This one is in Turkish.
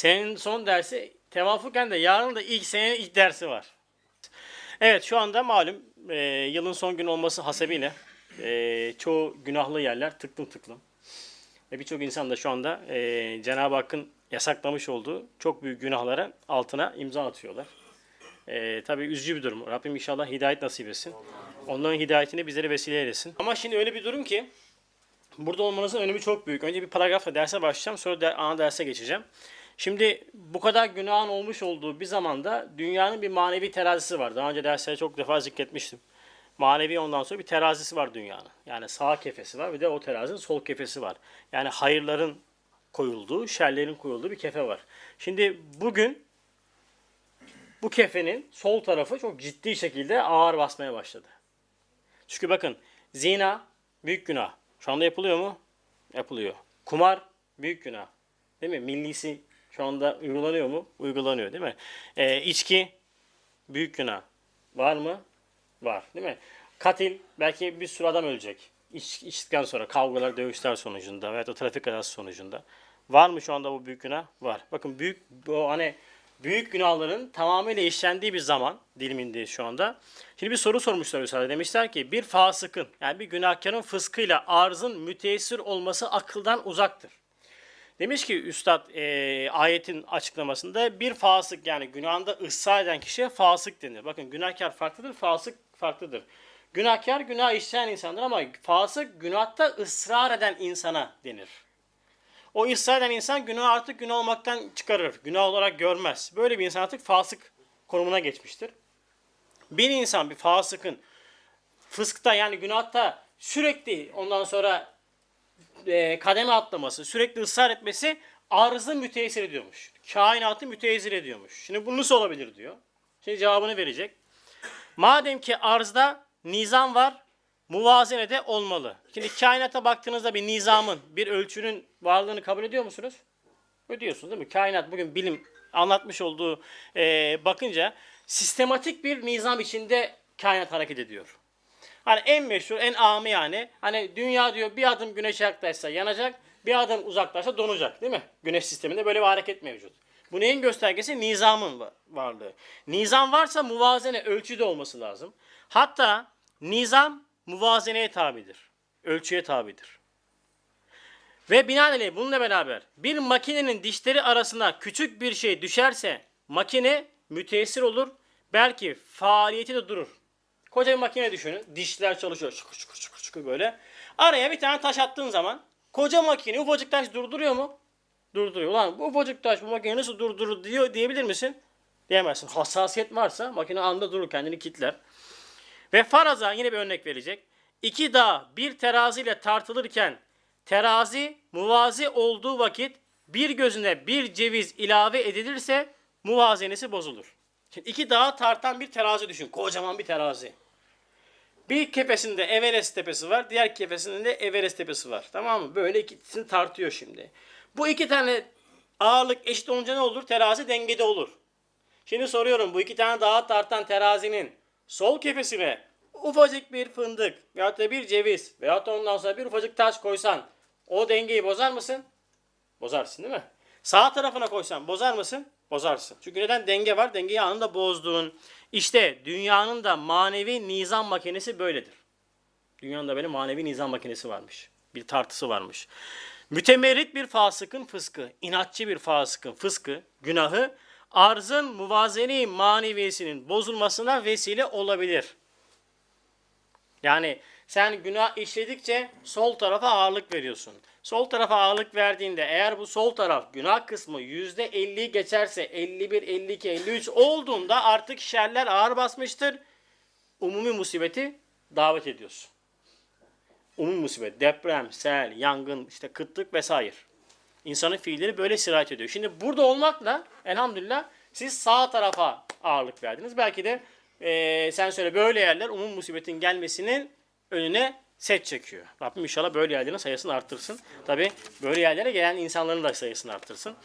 Senin son dersi tevafuken de yarın da ilk senenin ilk dersi var. Evet şu anda malum e, yılın son günü olması hasebiyle e, çoğu günahlı yerler tıklım tıklım. Ve birçok insan da şu anda e, Cenab-ı Hakk'ın yasaklamış olduğu çok büyük günahlara altına imza atıyorlar. E, tabii üzücü bir durum. Rabbim inşallah hidayet nasip etsin. Onların hidayetini bizlere vesile eylesin. Ama şimdi öyle bir durum ki burada olmanızın önemi çok büyük. Önce bir paragrafla derse başlayacağım. Sonra da ana derse geçeceğim. Şimdi bu kadar günahın olmuş olduğu bir zamanda dünyanın bir manevi terazisi var. Daha önce derslerde çok defa zikretmiştim. Manevi ondan sonra bir terazisi var dünyanın. Yani sağ kefesi var bir de o terazinin sol kefesi var. Yani hayırların koyulduğu, şerlerin koyulduğu bir kefe var. Şimdi bugün bu kefenin sol tarafı çok ciddi şekilde ağır basmaya başladı. Çünkü bakın zina büyük günah. Şu anda yapılıyor mu? Yapılıyor. Kumar büyük günah. Değil mi? Millisi şu anda uygulanıyor mu? Uygulanıyor değil mi? Ee, içki büyük günah. Var mı? Var değil mi? Katil belki bir sürü adam ölecek. İç, içtikten sonra kavgalar, dövüşler sonucunda veya da trafik kazası sonucunda. Var mı şu anda bu büyük günah? Var. Bakın büyük bu hani büyük günahların tamamıyla işlendiği bir zaman dilimindeyiz şu anda. Şimdi bir soru sormuşlar Üstad'a. Demişler ki bir fasıkın yani bir günahkarın fıskıyla arzın müteessir olması akıldan uzaktır. Demiş ki Üstad e, ayetin açıklamasında bir fasık yani günahında ısrar eden kişiye fasık denir. Bakın günahkar farklıdır, fasık farklıdır. Günahkar günah işleyen insandır ama fasık günahta ısrar eden insana denir. O ısrar eden insan günah artık günah olmaktan çıkarır. Günah olarak görmez. Böyle bir insan artık fasık konumuna geçmiştir. Bir insan bir fasıkın fıskta yani günahta sürekli ondan sonra e, kademe atlaması, sürekli ısrar etmesi arzı müteessir ediyormuş. Kainatı müteessir ediyormuş. Şimdi bu nasıl olabilir diyor. Şimdi cevabını verecek. Madem ki arzda nizam var, muvazene de olmalı. Şimdi kainata baktığınızda bir nizamın, bir ölçünün varlığını kabul ediyor musunuz? Ödüyorsunuz değil mi? Kainat bugün bilim anlatmış olduğu e, bakınca sistematik bir nizam içinde kainat hareket ediyor. Hani en meşhur, en ami yani. Hani dünya diyor bir adım güneşe yaklaşsa yanacak, bir adım uzaklaşsa donacak değil mi? Güneş sisteminde böyle bir hareket mevcut. Bu neyin göstergesi? Nizamın va- varlığı. Nizam varsa muvazene, ölçüde olması lazım. Hatta nizam muvazeneye tabidir. Ölçüye tabidir. Ve binaenaleyh bununla beraber bir makinenin dişleri arasına küçük bir şey düşerse makine müteessir olur. Belki faaliyeti de durur. Koca bir makine düşünün. Dişler çalışıyor. Şıkır şıkır şıkır şıkır böyle. Araya bir tane taş attığın zaman koca makine ufacık taş durduruyor mu? Durduruyor. Ulan bu ufacık taş bu makineyi nasıl durdurur diyor diyebilir misin? Diyemezsin. Hassasiyet varsa makine anında durur kendini kilitler. Ve faraza yine bir örnek verecek. İki dağ bir teraziyle tartılırken terazi muvazi olduğu vakit bir gözüne bir ceviz ilave edilirse muvazenesi bozulur. Şimdi iki dağı tartan bir terazi düşün. Kocaman bir terazi. Bir kefesinde Everest tepesi var. Diğer kefesinde de Everest tepesi var. Tamam mı? Böyle ikisini tartıyor şimdi. Bu iki tane ağırlık eşit olunca ne olur? Terazi dengede olur. Şimdi soruyorum bu iki tane dağı tartan terazinin sol kefesine ufacık bir fındık veyahut da bir ceviz veyahut da ondan sonra bir ufacık taş koysan o dengeyi bozar mısın? Bozarsın değil mi? Sağ tarafına koysan bozar mısın? Bozarsın. Çünkü neden? Denge var. Dengeyi anında bozdun. İşte dünyanın da manevi nizam makinesi böyledir. Dünyanın da böyle manevi nizam makinesi varmış. Bir tartısı varmış. Mütemerrit bir fasıkın fıskı, inatçı bir fasıkın fıskı, günahı arzın muvazeni maneviyesinin bozulmasına vesile olabilir. Yani sen günah işledikçe sol tarafa ağırlık veriyorsun. Sol tarafa ağırlık verdiğinde eğer bu sol taraf günah kısmı %50 geçerse 51, 52, 53 olduğunda artık şerler ağır basmıştır. Umumi musibeti davet ediyorsun. Umumi musibet, deprem, sel, yangın, işte kıtlık vesaire. İnsanın fiilleri böyle sirayet ediyor. Şimdi burada olmakla elhamdülillah siz sağ tarafa ağırlık verdiniz. Belki de eee, sen söyle böyle yerler umum musibetin gelmesinin önüne set çekiyor. Rabbim inşallah böyle yerlerin sayısını arttırsın. Tabi böyle yerlere gelen insanların da sayısını arttırsın.